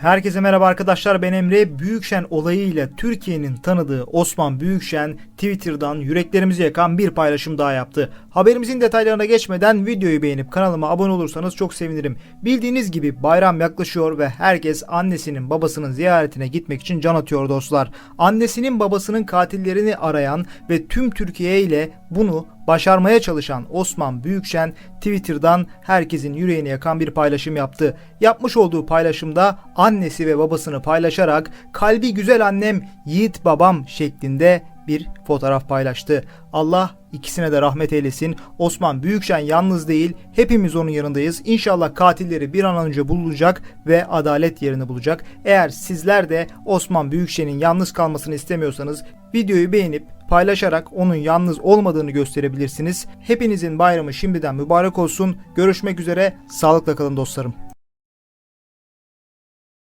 Herkese merhaba arkadaşlar ben Emre. Büyükşen olayıyla Türkiye'nin tanıdığı Osman Büyükşen Twitter'dan yüreklerimizi yakan bir paylaşım daha yaptı. Haberimizin detaylarına geçmeden videoyu beğenip kanalıma abone olursanız çok sevinirim. Bildiğiniz gibi bayram yaklaşıyor ve herkes annesinin babasının ziyaretine gitmek için can atıyor dostlar. Annesinin babasının katillerini arayan ve tüm Türkiye ile bunu başarmaya çalışan Osman Büyükşen Twitter'dan herkesin yüreğini yakan bir paylaşım yaptı. Yapmış olduğu paylaşımda annesi ve babasını paylaşarak kalbi güzel annem, yiğit babam şeklinde bir fotoğraf paylaştı. Allah ikisine de rahmet eylesin. Osman Büyükşen yalnız değil, hepimiz onun yanındayız. İnşallah katilleri bir an önce bulacak ve adalet yerini bulacak. Eğer sizler de Osman Büyükşen'in yalnız kalmasını istemiyorsanız videoyu beğenip paylaşarak onun yalnız olmadığını gösterebilirsiniz. Hepinizin bayramı şimdiden mübarek olsun. Görüşmek üzere. Sağlıkla kalın dostlarım.